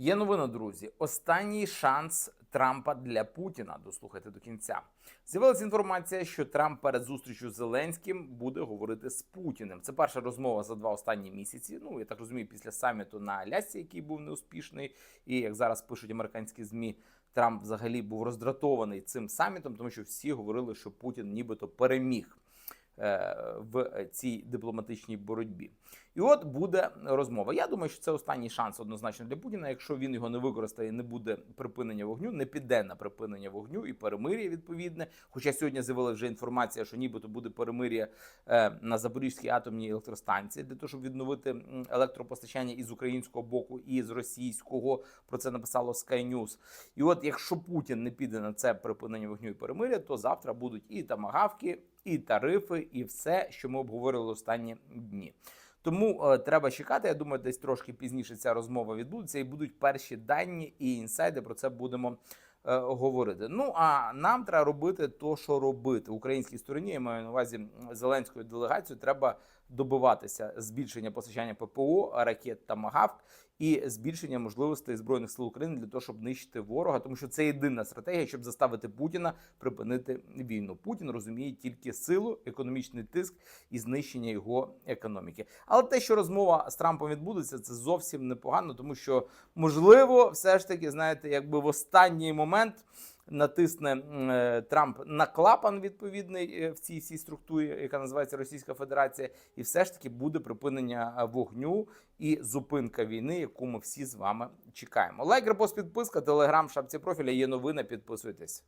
Є новина, друзі. Останній шанс Трампа для Путіна. Дослухайте до кінця. З'явилася інформація, що Трамп перед зустрічю з Зеленським буде говорити з Путіним. Це перша розмова за два останні місяці. Ну я так розумію, після саміту на Алясці, який був неуспішний, і як зараз пишуть американські змі. Трамп взагалі був роздратований цим самітом, тому що всі говорили, що Путін нібито переміг е, в цій дипломатичній боротьбі. І от буде розмова. Я думаю, що це останній шанс однозначно для Путіна. Якщо він його не використає, не буде припинення вогню, не піде на припинення вогню і перемир'я відповідне. Хоча сьогодні з'явилася вже інформація, що нібито буде перемир'я е, на Запорізькій атомній електростанції для того, щоб відновити електропостачання із українського боку і з російського. Про це написало Sky News. І от якщо Путін не піде на це припинення вогню і перемир'я, то завтра будуть і тамагавки, і тарифи, і все, що ми обговорили останні дні. Тому е, треба чекати. Я думаю, десь трошки пізніше ця розмова відбудеться, і будуть перші дані і інсайди. Про це будемо говорити. Ну а нам треба робити то, що робити. Українській стороні я маю на увазі зеленською делегацією. Треба добиватися збільшення постачання ППО, ракет та МАГАВК і збільшення можливостей збройних сил України для того, щоб нищити ворога, тому що це єдина стратегія, щоб заставити Путіна припинити війну. Путін розуміє тільки силу, економічний тиск і знищення його економіки. Але те, що розмова з Трампом відбудеться, це зовсім непогано, тому що можливо, все ж таки, знаєте, якби в останній момент. Натисне е, Трамп на клапан відповідний е, в цій всій структурі, яка називається Російська Федерація, і все ж таки буде припинення е, вогню і зупинка війни, яку ми всі з вами чекаємо. Лайк, репост, підписка, телеграм, шапці профіля. Є новина. Підписуйтесь.